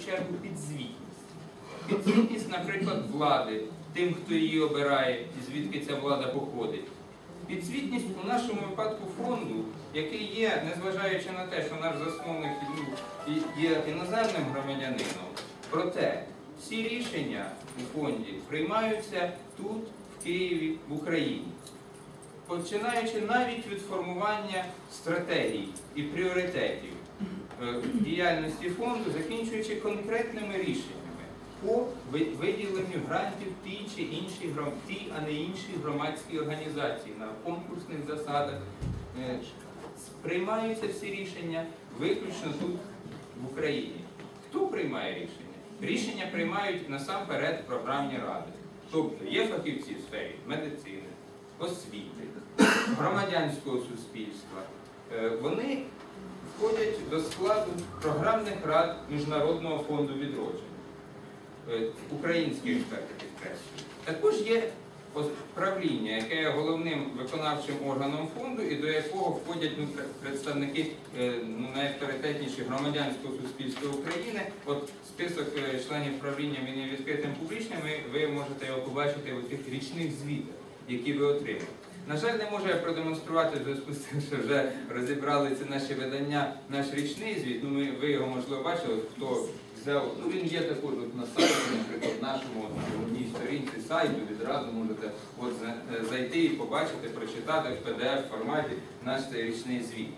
чергу підзвітність. Підзвітність, наприклад, влади, тим, хто її обирає і звідки ця влада походить. Підзвітність у нашому випадку фонду, який є, незважаючи на те, що наш засновник ну, є іноземним громадянином, проте всі рішення у фонді приймаються тут, в Києві, в Україні. Починаючи навіть від формування стратегій і пріоритетів діяльності фонду, закінчуючи конкретними рішеннями по виділенню грантів тій чи іншій тій, а не іншій громадській організації на конкурсних засадах. Е, Приймаються всі рішення виключно тут, в Україні. Хто приймає рішення? Рішення приймають насамперед програмні ради. Тобто є фахівці в сфері медицини, освіти, громадянського суспільства. Е, Вони входять до складу програмних рад Міжнародного фонду відродження. Е, Українські експерти підкреслюють. Також є правління, яке є головним виконавчим органом фонду і до якого входять ну, представники е, ну, найавторитетніші громадянського суспільства України. От список членів правління він є відкритим публічним, і ви можете його побачити у тих річних звітах, які ви отримали. На жаль, не можу я продемонструвати в зв'язку з тим, що вже розібрали ці наші видання, наш річний звіт. Ну, ми, ви його можливо бачили, хто взяв. Ну він є також от на сайті, наприклад, нашому одній сторінці сайту. Відразу можете от е, зайти і побачити, прочитати в PDF форматі наш цей річний звіт.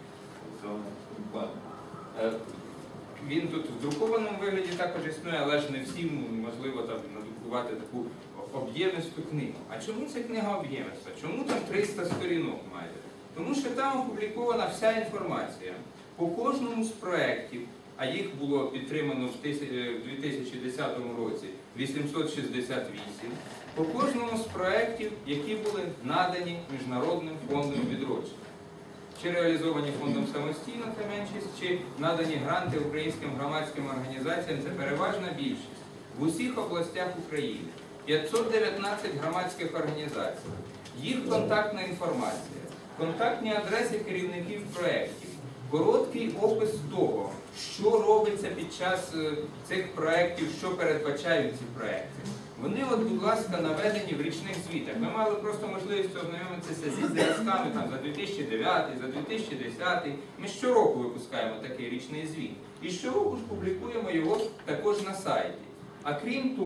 Е, Він тут в друкованому вигляді також існує, але ж не всім можливо там надрукувати таку об'ємисту книгу. А чому ця книга об'ємиста? Чому там 300 сторінок має? Тому що там опублікована вся інформація по кожному з проєктів, а їх було підтримано в е, в 2010 році 868, по кожному з проєктів, які були надані Міжнародним фондом відродження чи реалізовані фондом самостійно та меншість, чи надані гранти українським громадським організаціям, це переважна більшість. В усіх областях України. 519 громадських організацій, їх контактна інформація, контактні адреси керівників проєктів, короткий опис того, що робиться під час е, цих проєктів, що передбачають ці проєкти. Вони, от, будь ласка, наведені в річних звітах. Ми мали просто можливість ознайомитися зі зв'язками там, за 2009, за 2010. Ми щороку випускаємо такий річний звіт. І щороку ж публікуємо його також на сайті. А крім того,